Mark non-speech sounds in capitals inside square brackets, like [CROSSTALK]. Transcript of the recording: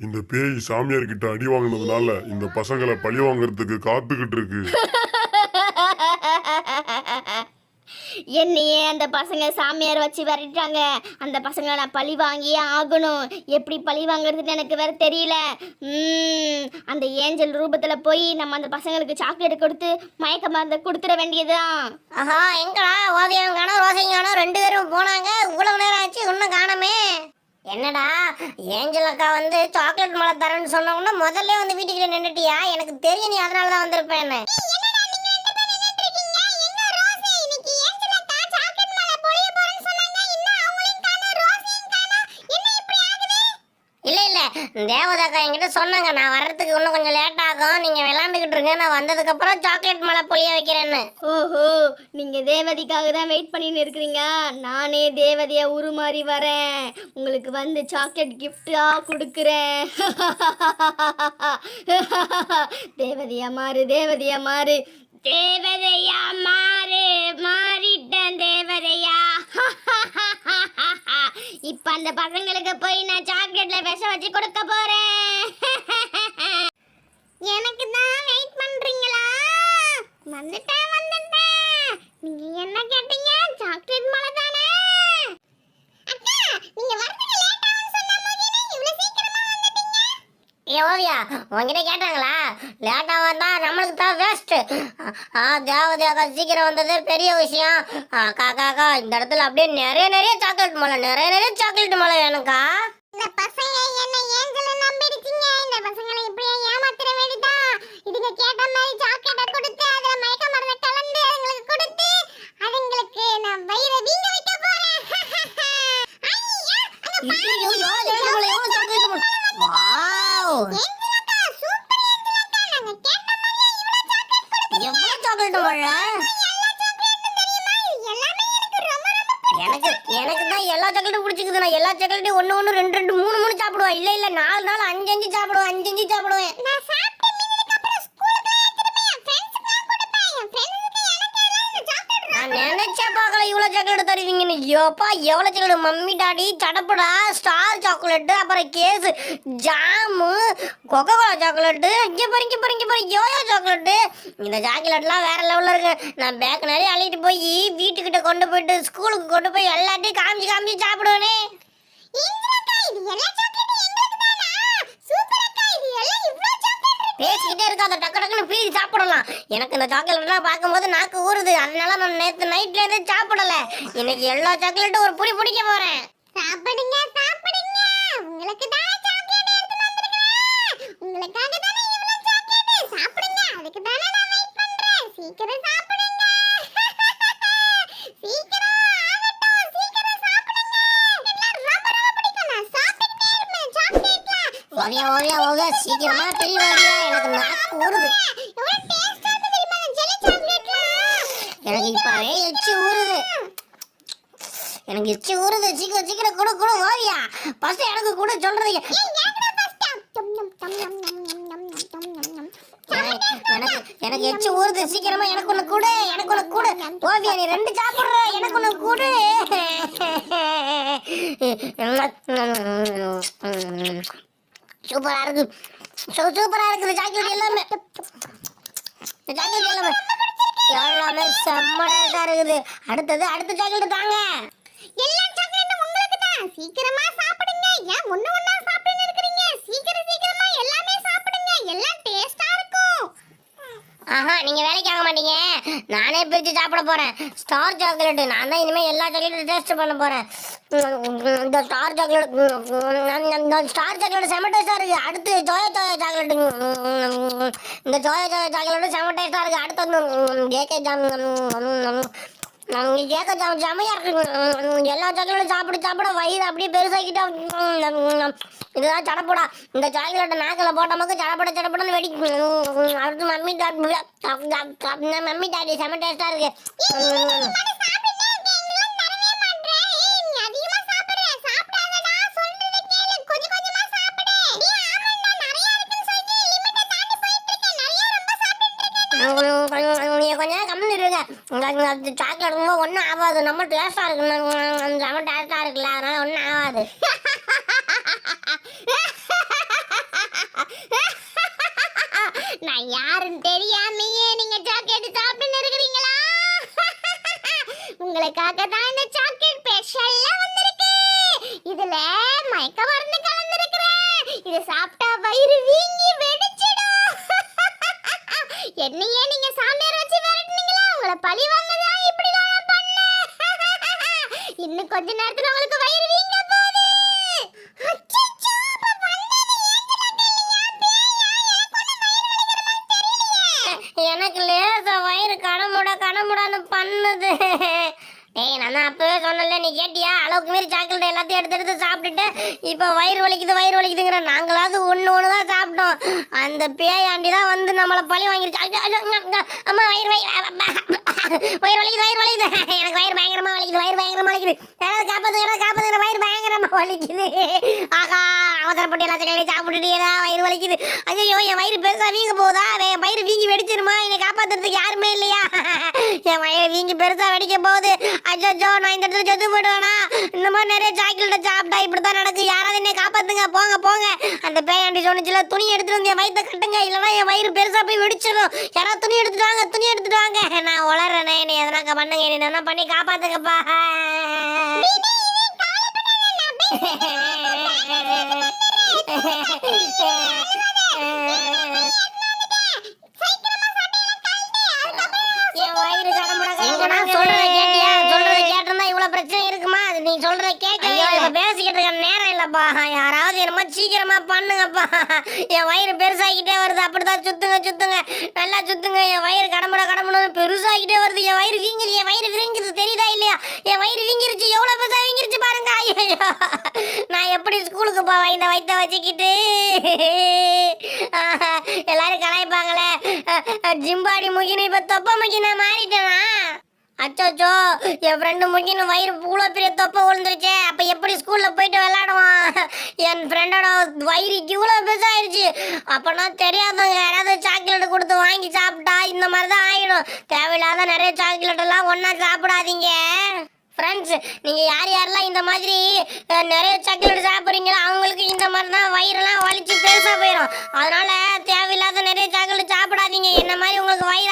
இந்த பேய் சாமியார் கிட்ட அடி வாங்கினதுனால இந்த பசங்களை பழி வாங்குறதுக்கு காத்துக்கிட்டு இருக்கு. [LAUGHS] என்னையே அந்த பசங்க சாமியார் வச்சு விரட்டிட்டாங்க அந்த பசங்களை நான் பழி வாங்கியே ஆகணும். எப்படி பழி வாங்குறதுன்னு எனக்கு வேற தெரியல. ம், அந்த ஏஞ்சல் ரூபத்தில் போய் நம்ம அந்த பசங்களுக்கு சாக்லேட் கொடுத்து மயக்க மருந்தை கொடுத்துட வேண்டியதுதான். ஆஹா எங்கடா ஓவியம் காணோம் ரோசையும் காணோம் ரெண்டு பேரும் போனாங்க. இவ்வளவு நேரம் ஆச்சு இன்னும் காணோமே. என்னடா ஏஞ்சல் அக்கா வந்து சாக்லேட் மலை தரேன்னு சொன்ன உடனே முதல்ல வந்து வீட்டுக்கிட்ட நின்றுட்டியா எனக்கு தெரியும் நீ அதனால தான் வந்திருப்பேன்னு. தேவதாக்கா என்கிட்ட சொன்னாங்க நான் வர்றதுக்கு இன்னும் கொஞ்சம் லேட் ஆகும். நீங்க விளையாண்டுக்கிட்டு இருங்க நான் வந்ததுக்கு அப்புறம் சாக்லேட் மலை பொழிய வைக்கிறேன்னு. ஓஹோ நீங்க தேவதைக்காக தான் வெயிட் பண்ணின்னு இருக்கிறீங்க. நானே தேவதையா உருமாறி வரேன். உங்களுக்கு வந்து சாக்லேட் கிஃப்டா கொடுக்குறேன். தேவதையா மாறு தேவதையா மாறு. தேவதையா மாறு மாறிட்டேன் தேவதையா. [LAUGHS] இப்ப அந்த பசங்களுக்கு போய் நான் சாக்லேட்ல விஷம் வச்சு கொடுக்க போறேன். எனக்கு தான் வெயிட் பண்றீங்களா? வந்துட்டேன் வந்துட்டேன். நீங்க என்ன கேட்டீங்க சாக்லேட் மலை தானே அக்கா நீங்க வரதுக்கு லேட் ஆகும் சொன்ன போதே இவ்வளவு சீக்கிரமா வந்துட்டீங்க ஏ ஓவியா உங்ககிட்ட கேட்டாங்களா? லேட்டாக வந்தா நம்மளுக்கு தான் வேஸ்ட்டு ஆ தேவதை அக்கா சீக்கிரம் வந்தது பெரிய விஷயம். அக்கா காக்கா இந்த இடத்துல அப்படியே நிறைய நிறைய சாக்லேட் மலை நிறைய நிறைய சாக்லேட் மலை வேணும்க்கா. இந்த பசங்க என்ன ஏஞ்சல் நம்பிடுச்சீங்க இந்த பசங்களை இப்படியே ஏமாத்திர வேண்டியதா இதுங்க கேட்ட மாதிரி சாக்லேட்டை கொடுத்து அதுல மயக்க மருந்தை கலந்து அதுங்களுக்கு கொடுத்து அதுங்களுக்கு நான் வயிறை வீங்க வைக்க போறேன் ஐயா, அங்க ஐயோ, எவ்வளவு chocolate மலை, எவ்வளவு chocolate மலை. Wow. ஏஞ்சலக்கா, சூப்பர் ஏஞ்சலக்கா, நாங்க கேட்ட மாதிரியே இவ்வளவு chocolate கொடுத்து எவ்வளவு chocolate மலை? எல்லா chocolateம் தெரியுமா? இது எல்லாமே எனக்கு ரொம்ப ரொம்ப எனக்கு எனக்கு தான் எல்லா சாக்லேட்டும் பிடிச்சிக்குது. நான் எல்லா சாக்லேட்டையும் ஒன்று ஒன்று ரெண்டு ரெண்டு மூணு மூணு சாப்பிடுவேன். இல்லை இல்லை நாலு நாள் அஞ்சு அஞ்சு சாப்பிடுவேன் அஞ்சு அஞ்சு சாப்பிடுவேன் நான் சாப்பிட்டு மீந்ததுக்கு அப்புறம் ஸ்கூலுக்குலாம் எடுத்துட்டு போய் என் ஃப்ரெண்ட்ஸுக்குலாம் கொடுப்பேன் என் ஃப்ரெண்ட்ஸுக்கு எனக்கு எல்லாம் இந்த சாக்லேட் நான் நினைச்சே பார்க்கல இவ்வளோ சாக்லேட் தருவீங்கன்னு யோப்பா எவ்வளோ சாக்லேட் மம்மி டாடி சடப்படா ஸ்டார் சாக்லேட்டு அப்புறம் கேஸு ஜாமு கொக்கோ கோலா சாக்லேட்டு இங்கே பாரு இங்கே பாரு இங்கே பாரு யோயோ சாக்லேட்டு இந்த சாக்லேட்லாம் வேற லெவலில் இருக்கு. நான் பேக் நிறைய அள்ளிட்டு போய் வீட்டுக்கிட்ட கொண்டு போயிட்டு ஸ்கூலுக்கு கொண்டு போய் எல்லாத்தையும் காமிச்சு காமிச்சு சாப்பிடுவேனே ஏஞ்சலக்கா இது எல்லா சாக்லேட்டும் எங்களுக்கு தானா சூப்பர் அக்கா இது எல்லாம் இவ்ளோ சாக்லேட் இருக்கு பேசிக்கிட்டே இருக்காத டக்கு டக்குன்னு பீதி சாப்பிடலாம். எனக்கு இந்த சாக்லேட்லாம் பார்க்கும்போது நாக்கு ஊறுது. அதனால நான் நேற்று நைட்ல இருந்து சாப்பிடல. இன்னைக்கு எல்லா சாக்லேட்டும் ஒரு புடி பிடிக்க போறேன். சாப்பிடுங்க சாப்பிடுங்க. உங்களுக்கு தான் சாக்லேட் எடுத்து வந்திருக்கேன் உங்களுக்காக தானே இவ்ளோ சாக்லேட் சாப்பிடுங்க அதுக்கு தானே நான் வெயிட் பண்றேன். சீக்கிரம் சாப்பிடுங்க. சீக்கிரம் ஆகட்டும் சீக்கிரம் சாப்பிடுங்க. எல்லாம் ரொம்ப ரொம்ப பிடிக்கும் நான் சாப்பிட்டுட்டே இருப்பேன் சாக்லேட்லாம் ஓவியா ஓவியா ஓவியா சீக்கிரமா பெரிய எனக்கு நாக்கு ஊறுது. எனக்கு இப்பவே எச்சி ஊறுது. எனக்கு எச்சு ஊறுது. சீக்கிரம் சீக்கிரம் கொடு கொடு ஓவியா. பஸ் எனக்கு கூட சொல்றது எனக்கு எனக்கு எச்சு எச்சி ஊறுது. சீக்கிரமா எனக்கு ஒண்ணு கூடு எனக்கு ஒண்ணு கூடு. ஓவியா நீ ரெண்டு சாப்பிடுற. எனக்கு ஒண்ணு கொடு. [LAUGHS] சூப்பரா இருக்கு. சூ- சூப்பரா இருக்குது சாக்லேட் எல்லாமே. சாக்லேட் எல்லாமே. எல்லாமே செம்ம டேஸ்டா இருக்குது. அடுத்தது அடுத்த சாக்லேட் தாங்க எல்லா சாக்லேட்டும் உங்களுக்கு தான். சீக்கிரமா சாப்பிடுங்க. ஏன் ஒண்ணு ஒண்ணா சாப்பிட்டுன்னு இருக்கீங்க சீக்கிரம் சீக்கிரமா எல்லாமே சாப்பிடுங்க. எல்லாம் டேஸ்டா இருக்கும். ஆஹா நீங்க வேலைக்கு ஆக மாட்டீங்க. நானே பிரிச்சு சாப்பிட போறேன். ஸ்டார் சாக்லேட் நான் தான் இனிமே எல்லா சாக்லேட்டும் டேஸ்ட் பண்ண போறேன். இந்த ஸ்டார் சாக்லேட் இந்த ஸ்டார் சாக்லேட் செம டேஸ்ட்டாக இருக்குது அடுத்து ஜோயா ஜோயா சாக்லேட் இந்த ஜோயா ஜோயா சாக்லேட்டு செம டேஸ்ட்டாக இருக்குது அடுத்து வந்து ஜேகே ஜாம் கேக்க ஜாம் செமையாக இருக்கு எல்லா சாக்லேட்டும் சாப்பிட சாப்பிட வயிறு அப்படியே பெருசாக்கிட்டா இதுதான் சடப்படா இந்த சாக்லேட்டை நாக்கில் போட்ட மக்கள் சடப்பட சடப்படன்னு வெடிக்கும் அடுத்து மம்மி டாட் மம்மி டாடி செம டேஸ்ட்டாக இருக்குது அது சாக்லேட் ஒன்றும் ஆகாது நம்ம டேஸ்ட்டாக இருக்கு நம்ம டேஸ்ட்டாக இருக்குல்ல அதனால் ஒன்றும் ஆகாது நான் யாருன்னு தெரியாமையே நீங்க சாக்லேட் சாப்பிட்டு இருக்கிறீங்களா? உங்களுக்காக தான் இந்த சாக்லேட் ஸ்பெஷல்லா வந்திருக்கு. இதுல மயக்க மருந்து கலந்துருக்கிறேன். இது சாப்பிட்டா வயிறு வீங்கி வெடிச்சிடும். என்னையே நீங்க எல்லாத்தையும் எடுத்து எடுத்து சாப்பிட்டுட்டு இப்போ வயிறு வலிக்குது வயிறு வலிக்குதுங்கிற நாங்களாவது ஒன்று ஒன்று தான் சாப்பிட்டோம். அந்த பேயாண்டி தான் வந்து நம்மளை பழி வாங்கிருச்சு. அம்மா வயிறு வயிறு வயிறு வலிக்குது வயிறு வலிக்குது. எனக்கு வயிறு பயங்கரமா வலிக்குது வயிறு பயங்கரமா வலிக்குது. யாராவது காப்பாற்று யாராவது காப்பாத்துங்க வயிறு வலிக்குது. ஆகா அவசரப்பட்டு எல்லாத்தையும் சாக்லேட்டையும் சாப்பிட்டுட்டு வயிறு வலிக்குது. ஐயோ என் வயிறு பெருசா வீங்க போதா என் வயிறு வீங்கி வெடிச்சிருமா? என்னை காப்பாத்துறதுக்கு யாருமே இல்லையா? என் வயிறு வீங்கி பெருசா வெடிக்க போகுது. அச்சோ நான் இந்த இடத்துல செத்து போடுவேனா இந்த மாதிரி நிறைய சாக்லேட்டை சாப்பிட்டா இப்படித்தான் நடக்கு. யாராவது என்னை காப்பாத்துங்க. போங்க போங்க. அந்த பேயாண்டி சொன்னிச்சுல துணி எடுத்துட்டு வந்து என் வயிற்ற கட்டுங்க. இல்லைன்னா என் வயிறு பெருசா போய் வெடிச்சிடும். யாராவது துணி எடுத்துட்டு வாங்க துணி எடுத்துட்டு வாங்க. நான் உளறேனே என்னை எதனாக்க பண்ணுங்க? என்ன பண்ணி காப்பாத்துங்கப்பா என் வயிறு கடமுட கடமுட சொல்றத கேட்டியா சொல்றத கேட்டிருந்தா இவ்வளவு பிரச்சனை இருக்குமா அது நீ சொல்றத கேட்க இப்ப பேசிக்கிட்டு இருக்க நேரம் இல்லப்பா யாராவது என்னமோ சீக்கிரமா பண்ணுங்கப்பா என் வயிறு பெருசாகிட்டே வருது அப்படிதான் சுத்துங்க சுத்துங்க நல்லா சுத்துங்க என் வயிறு கடமுட கடமுடன்னு பெருசாகிட்டே வருது என் வயிறு வீங்குது என் வயிறு ஐயோ நான் எப்படி ஸ்கூலுக்கு போவேன்? இந்த வயிற்ற வச்சுக்கிட்டு. எல்லாரும் கலாய்ப்பாங்களே. ஜிம்பாடி முகினு இப்ப தொப்ப முகினா மாறிட்டேனா? அச்சோச்சோ என் ஃப்ரெண்டு முகினு வயிறு இவ்வளோ பெரிய தொப்பை விழுந்துருச்சே. அப்போ எப்படி ஸ்கூலில் போயிட்டு விளாடுவான் என் ஃப்ரெண்டோட வயிறு இவ்வளோ பெருசாயிருச்சு. அப்போனா தெரியாதவங்க யாராவது சாக்லேட் கொடுத்து வாங்கி சாப்பிட்டா இந்த மாதிரி தான் ஆயிடும். தேவையில்லாத நிறைய சாக்லேட் எல்லாம் ஒன்றா சாப்பிடாதீங்க. ஃப்ரெண்ட்ஸ் நீங்கள் யார் யாரெல்லாம் இந்த மாதிரி நிறைய சாக்லேட் சாப்பிட்றீங்களோ அவங்களுக்கு இந்த மாதிரி தான் வயிறெல்லாம் வலிச்சு பெருசாக போயிடும் அதனால தேவையில்லாத நிறைய சாக்லேட் சாப்பிடாதீங்க. என்ன மாதிரி உங்களுக்கு வயிறு